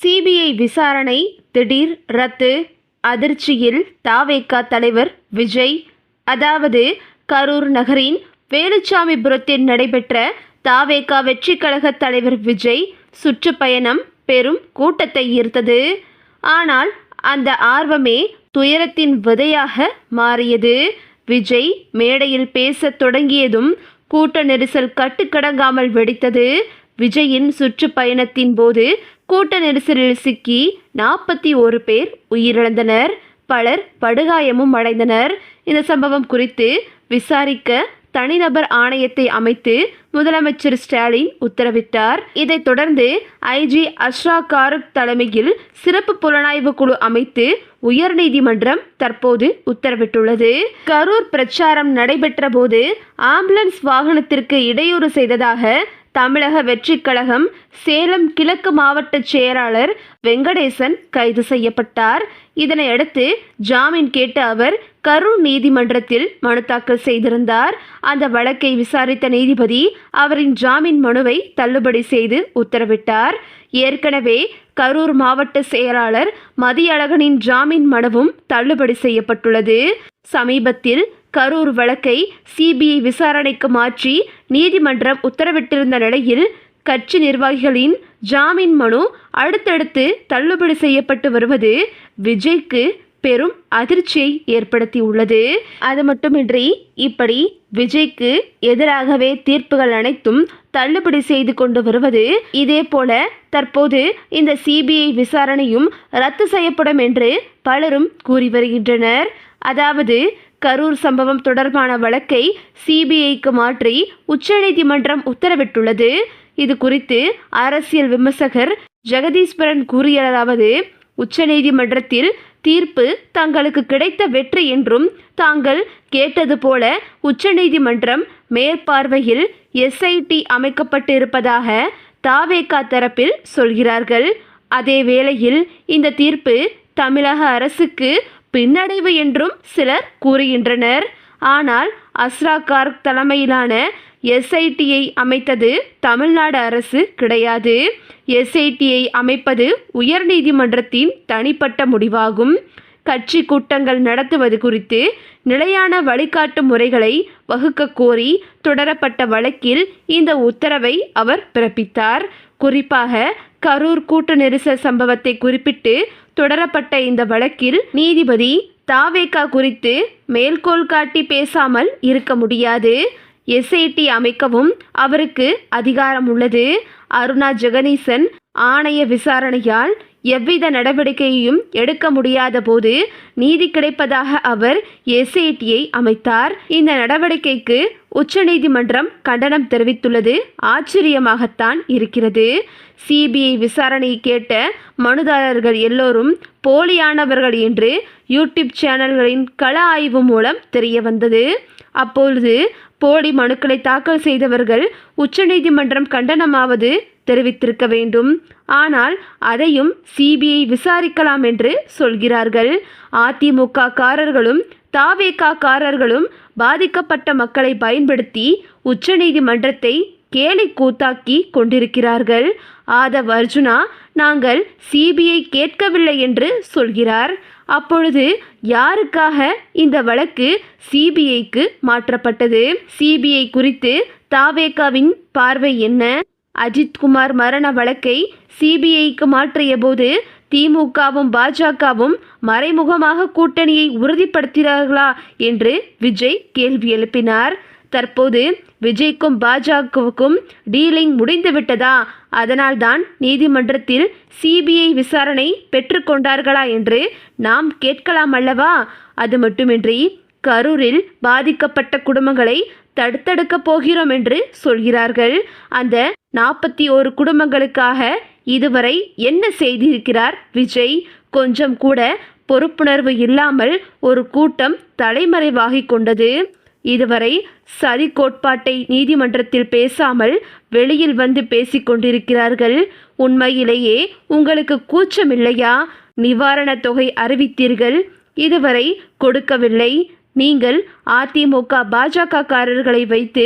CBI விசாரணை திடீர் ரத்து அதிர்ச்சியில் தாவேகா தலைவர் விஜய். அதாவது கரூர் நகரின் வேலுச்சாமிபுரத்தில் நடைபெற்ற தாவேகா வெற்றி கழக தலைவர் விஜய் சுற்றுப்பயணம் பெரும் கூட்டத்தை ஈர்த்தது. ஆனால் அந்த ஆர்வமே துயரத்தின் விதையாக மாறியது. விஜய் மேடையில் பேசத் தொடங்கியதும் கூட்ட நெரிசல் கட்டுக்கடங்காமல் வெடித்தது. விஜயின் சுற்றுப்பயணத்தின் போது கூட்ட நெரிசலில் சிக்கி நாற்பத்தி ஒரு பேர் உயிரிழந்தனர். பலர் படுகாயமும் அடைந்தனர். இந்த சம்பவம் குறித்து விசாரிக்க தனிநபர் ஆணையத்தை அமைத்து முதலமைச்சர் ஸ்டாலின் உத்தரவிட்டார். இதைத் தொடர்ந்து ஐஜி அஷ்ரா காரக் தலைமையில் சிறப்பு புலனாய்வு குழு அமைத்து உயர்நீதிமன்றம் தற்போது உத்தரவிட்டுள்ளது. கரூர் பிரச்சாரம் நடைபெற்ற போது ஆம்புலன்ஸ் வாகனத்திற்கு இடையூறு செய்ததாக தமிழக வெற்றிக் கழகம் சேலம் கிழக்கு மாவட்ட செயலாளர் வெங்கடேசன் கைது செய்யப்பட்டார். இதனையடுத்து ஜாமீன் கேட்டு அவர் கரூர் நீதிமன்றத்தில் மனு தாக்கல் செய்திருந்தார். அந்த வழக்கை விசாரித்த நீதிபதி அவரின் ஜாமீன் மனுவை தள்ளுபடி செய்து உத்தரவிட்டார். ஏற்கனவே கரூர் மாவட்ட செயலாளர் மதியழகனின் ஜாமீன் மனுவும் தள்ளுபடி செய்யப்பட்டுள்ளது. சமீபத்தில் கரூர் வழக்கை சிபிஐ விசாரணைக்கு மாற்றி நீதிமன்றம் உத்தரவிட்டிருந்த நிலையில் கட்சி நிர்வாகிகளின் ஜாமீன் மனு அடுத்தடுத்து தள்ளுபடி செய்யப்பட்டு வருவது விஜய்க்கு பெரும் அதிர்ச்சியை ஏற்படுத்தியுள்ளது. அது மட்டுமின்றி இப்படி விஜய்க்கு எதிராகவே தீர்ப்புகள் அனைத்தும் தள்ளுபடி செய்து கொண்டு வருவது இதே போல தற்போது இந்த சிபிஐ விசாரணையும் ரத்து செய்யப்படும் என்று பலரும் கூறி வருகின்றனர். அதாவது கரூர் சம்பவம் தொடர்பான வழக்கை சிபிஐக்கு மாற்றி உச்சநீதிமன்றம் உத்தரவிட்டுள்ளது. இது குறித்து அரசியல் விமர்சகர் ஜெகதீஸ்வரன் கூறியதாவது உச்சநீதிமன்றத்தில் தீர்ப்பு தங்களுக்கு கிடைத்த வெற்றி என்றும் தாங்கள் கேட்டது போல உச்சநீதிமன்றம் மேற்பார்வையில் எஸ்ஐடி அமைக்கப்பட்டு இருப்பதாக தாவேகா தரப்பில் சொல்கிறார்கள். அதே வேளையில் இந்த தீர்ப்பு தமிழக அரசுக்கு பின்னடைவு என்றும் சிலர் கூறுகின்றனர். ஆனால் அஸ்ரா கார்க் தலைமையிலான எஸ்ஐடியை அமைத்தது தமிழ்நாடு அரசு கிடையாது. எஸ்ஐடியை அமைப்பது உயர்நீதிமன்றத்தின் தனிப்பட்ட முடிவாகும். கட்சி கூட்டங்கள் நடத்துவது குறித்து நிலையான வழிகாட்டு முறைகளை வகுக்க கோரி தொடரப்பட்ட வழக்கில் இந்த உத்தரவை அவர் பிறப்பித்தார். குறிப்பாக கரூர் கூட்ட நெரிசல் சம்பவத்தை குறிப்பிட்டு தொடரப்பட்ட இந்த வழக்கில் நீதிபதி தாவேகா குறித்து மேல்கோள் காட்டி பேசாமல் இருக்க முடியாது. எஸ்ஐடி அமைக்கவும் அவருக்கு அதிகாரம் உள்ளது அருணா ஜெகனீசன் ஆணைய விசாரணையால் எவ்வித நடவடிக்கையையும் எடுக்க முடியாத போது நீதி கிடைப்பதாக அவர் எஸ்ஐடியை அமைத்தார். இந்த நடவடிக்கைக்கு உச்சநீதிமன்றம் கண்டனம் தெரிவித்துள்ளது. ஆச்சரியமாகத்தான் இருக்கிறது. சிபிஐ விசாரணை கேட்ட மனுதாரர்கள் எல்லோரும் போலியானவர்கள் என்று யூடியூப் சேனல்களின் கள ஆய்வு மூலம் தெரிய வந்தது அப்பொழுது போலி மனுக்களை தாக்கல் செய்தவர்கள் உச்சநீதிமன்றம் கண்டனமாவது தெரிவித்திருக்க வேண்டும். ஆனால் அதையும் சிபிஐ விசாரிக்கலாம் என்று சொல்கிறார்கள். அதிமுக காரர்களும் தாவேகா காரர்களும் பாதிக்கப்பட்ட மக்களை பயன்படுத்தி உச்சநீதிமன்றத்தை கேலி கூத்தாக்கி கொண்டிருக்கிறார்கள். ஆதவ் அர்ஜுனா நாங்கள் சிபிஐ கேட்கவில்லை என்று சொல்கிறார். அப்பொழுது யாருக்காக இந்த வழக்கு சிபிஐக்கு மாற்றப்பட்டது? சிபிஐ குறித்து தாவேகாவின் பார்வை என்ன? அஜித்குமார் மரண வழக்கை சிபிஐக்கு மாற்றிய போது திமுகவும் பாஜகவும் மறைமுகமாக கூட்டணியை உறுதிப்படுத்தினார்களா என்று விஜய் கேள்வி எழுப்பினார். தற்போது விஜய்க்கும் பாஜகவுக்கும் டீலிங் முடிந்துவிட்டதா? அதனால்தான் நீதிமன்றத்தில் சிபிஐ விசாரணை பெற்றுக்கொண்டார்களா என்று நாம் கேட்கலாம் அல்லவா? அது மட்டுமின்றி கரூரில் பாதிக்கப்பட்ட குடும்பங்களை தடுத்தடுக்கப் போகிறோம் என்று சொல்கிறார்கள். அந்த நாற்பத்தி ஓரு குடும்பங்களுக்காக இதுவரை என்ன செய்திருக்கிறார் விஜய்? கொஞ்சம் கூட பொறுப்புணர்வு இல்லாமல் ஒரு கூட்டம் தலைமறைவாகிக் கொண்டது. இதுவரை சதி கோட்பாட்டை நீதிமன்றத்தில் பேசாமல் வெளியில் வந்து பேசிக் கொண்டிருக்கிறார்கள். உண்மையிலேயே உங்களுக்கு கூச்சமில்லையா? நிவாரணத் தொகை அறிவித்தீர்கள். இதுவரை கொடுக்கவில்லை. நீங்கள் அதிமுக பாஜக காரர்களை வைத்து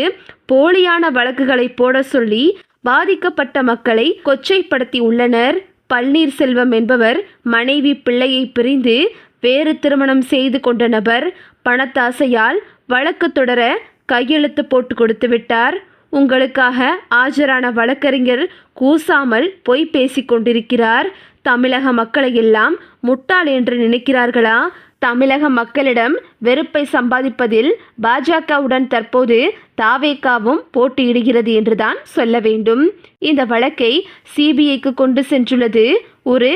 போலியான வழக்குகளை போட சொல்லி பாதிக்கப்பட்ட மக்களை கொச்சைப்படுத்தி உள்ளனர். பன்னீர்செல்வம் என்பவர் மனைவி பிள்ளையை பிரிந்து வேறு திருமணம் செய்து கொண்ட நபர் பணத்தாசையால் வழக்கு தொடர கையெழுத்து போட்டு கொடுத்து விட்டார். உங்களுக்காக ஆஜரான வழக்கறிஞர் கூசாமல் பொய் பேசிக் கொண்டிருக்கிறார். தமிழக மக்களை எல்லாம் முட்டாள் என்று நினைக்கிறார்களா? தமிழக மக்களிடம் வெறுப்பை சம்பாதிப்பதில் பாஜகவுடன் தற்போது தாவேகாவும் போட்டியிடுகிறது என்றுதான் சொல்ல வேண்டும். இந்த வழக்கை சிபிஐக்கு கொண்டு சென்றுள்ளது ஒரு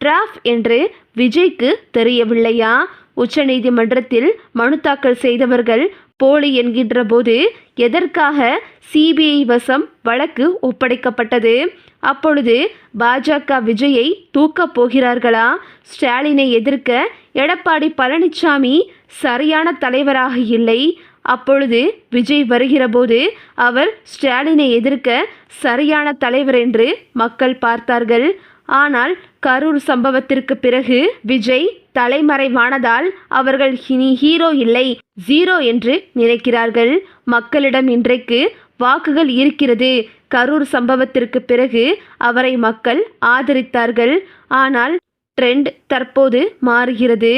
டிராஃப் என்று விஜய்க்கு தெரியவில்லையா? உச்சநீதிமன்றத்தில் மனு தாக்கல் செய்தவர்கள் போலி என்கின்ற போது எதற்காக சிபிஐ வசம் வழக்கு ஒப்படைக்கப்பட்டது? அப்பொழுது பாஜக விஜயை தூக்கப் போகிறார்களா? ஸ்டாலினை எதிர்க்க எடப்பாடி பழனிசாமி சரியான தலைவராக இல்லை. அப்பொழுது விஜய் வருகிறபோது அவர் ஸ்டாலினை எதிர்க்க சரியான தலைவர் என்று மக்கள் பார்த்தார்கள். ஆனால் கரூர் சம்பவத்திற்கு பிறகு விஜய் தலைமறைவானதால் அவர்கள் இனி ஹீரோ இல்லை ஜீரோ என்று நினைக்கிறார்கள். மக்களிடம் இன்றைக்கு வாக்குகள் இருக்கிறது. கரூர் சம்பவத்திற்கு பிறகு அவரை மக்கள் ஆதரித்தார்கள். ஆனால் ட்ரெண்ட் தற்போது மாறுகிறது.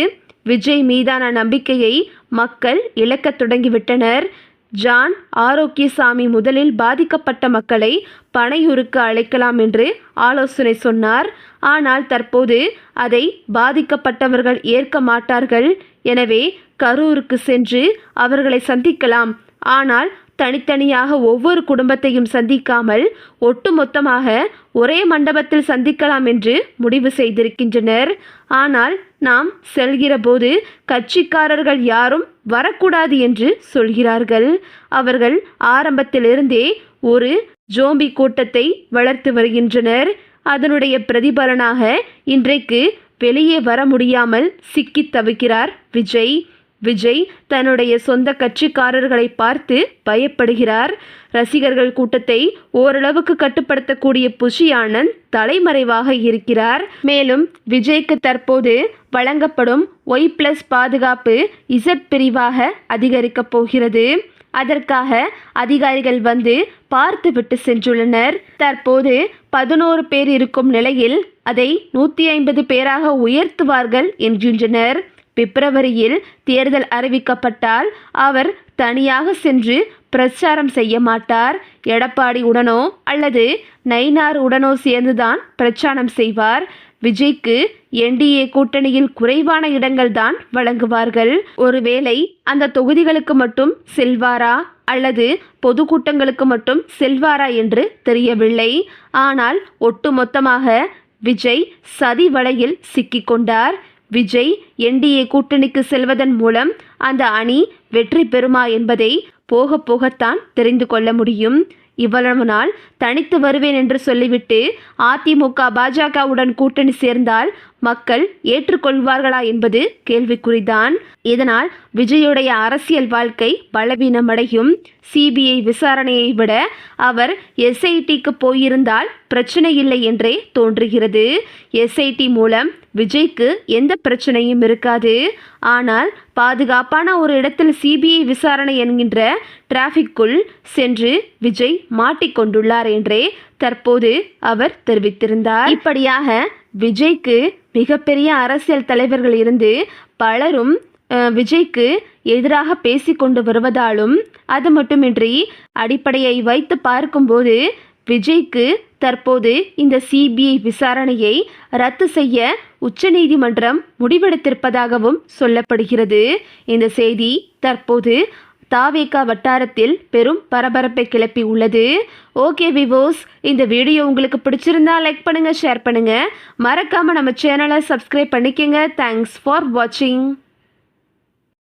விஜய் மீதான நம்பிக்கையை மக்கள் இழக்கத் தொடங்கிவிட்டனர். ஜான் ஆரோக்கியசாமி முதலில் பாதிக்கப்பட்ட மக்களை பனையூருக்கு அழைக்கலாம் என்று ஆலோசனை சொன்னார். ஆனால் தற்போது அதை பாதிக்கப்பட்டவர்கள் ஏற்க மாட்டார்கள். எனவே கரூருக்கு சென்று அவர்களை சந்திக்கலாம். ஆனால் தனித்தனியாக ஒவ்வொரு குடும்பத்தையும் சந்திக்காமல் ஒட்டுமொத்தமாக ஒரே மண்டபத்தில் சந்திக்கலாம் என்று முடிவு செய்திருக்கின்றனர். ஆனால் நாம் செல்கிற போது கட்சிக்காரர்கள் யாரும் வரக்கூடாது என்று சொல்கிறார்கள். அவர்கள் ஆரம்பத்திலிருந்தே ஒரு ஜோம்பி கூட்டத்தை வளர்த்து வருகின்றனர். அதனுடைய பிரதிபலனாக இன்றைக்கு வெளியே வர முடியாமல் சிக்கித் தவிக்கிறார் விஜய். விஜய் தன்னுடைய சொந்த கட்சிக்காரர்களை பார்த்து பயப்படுகிறார். ரசிகர்கள் கூட்டத்தை ஓரளவுக்கு கட்டுப்படுத்தக்கூடிய புஷி ஆனந்த் தலைமறைவாக இருக்கிறார். மேலும் விஜய்க்கு தற்போது வழங்கப்படும் ஒய் பிளஸ் பாதுகாப்பு இசட் பிரிவாக அதிகரிக்கப் போகிறது. அதற்காக அதிகாரிகள் வந்து பார்த்துவிட்டு சென்றுள்ளனர். தற்போது பதினோரு பேர் இருக்கும் நிலையில் அதை நூற்றி ஐம்பது பேராக உயர்த்துவார்கள் என்கின்றனர். பிப்ரவரியில் தேர்தல் அறிவிக்கப்பட்டால் அவர் தனியாக சென்று பிரச்சாரம் செய்ய மாட்டார். எடப்பாடி உடனோ அல்லது நைனார் உடனோ சேர்ந்துதான் பிரச்சாரம் செய்வார். விஜய்க்கு என்டிஏ கூட்டணியில் குறைவான இடங்கள் தான் வழங்குவார்கள். ஒருவேளை அந்த தொகுதிகளுக்கு மட்டும் செல்வாரா? அல்லது பொதுக்கூட்டங்களுக்கு மட்டும் செல்வாரா என்று தெரியவில்லை. ஆனால் ஒட்டுமொத்தமாக விஜய் சதி வலையில் சிக்கிக்கொண்டார் விஜய் என்டிஏ கூட்டணிக்கு செல்வதன் மூலம் அந்த அணி வெற்றி பெறுமா என்பதை போக போகத்தான் தெரிந்து கொள்ள முடியும். இவ்வளவு நாள் தனித்து வருவேன் என்று சொல்லிவிட்டு அதிமுக பாஜகவுடன் கூட்டணி சேர்ந்தால் மக்கள் ஏற்றுக்கொள்வார்களா என்பது கேள்விக்குறிதான். இதனால் விஜயுடைய அரசியல் வாழ்க்கை பலவீனமடையும். சிபிஐ விசாரணையை விட அவர் எஸ்ஐடிக்கு போயிருந்தால் பிரச்சனை இல்லை என்றே தோன்றுகிறது. எஸ்ஐடி மூலம் விஜய்க்கு எந்த பிரச்சனையும் இருக்காது. ஆனால் பாதுகாப்பான ஒரு இடத்தில் சிபிஐ விசாரணை என்கின்ற டிராஃபிக்குள் சென்று விஜய் மாட்டிக்கொண்டுள்ளார் என்றே தற்போது அவர் தெரிவித்திருந்தார். இப்படியாக விஜய்க்கு மிகப்பெரிய அரசியல் தலைவர்கள் இருந்து பலரும் விஜய்க்கு எதிராக பேசிக்கொண்டு வருவதாலும் அது மட்டுமின்றி அடிப்படையை வைத்து பார்க்கும்போது விஜய்க்கு தற்போது இந்த சிபிஐ விசாரணையை ரத்து செய்ய உச்சநீதிமன்றம் முடிவெடுத்திருப்பதாகவும் சொல்லப்படுகிறது. இந்த செய்தி தற்போது தாவேகா வட்டாரத்தில் பெரும் பரபரப்பை கிளப்பி உள்ளது. ஓகே விவோஸ் இந்த வீடியோ உங்களுக்கு பிடிச்சிருந்தா லைக் பண்ணுங்கள் ஷேர் பண்ணுங்கள் மறக்காமல் நம்ம சேனலை சப்ஸ்கிரைப் பண்ணிக்கங்க. தேங்க்ஸ் ஃபார் வாட்சிங்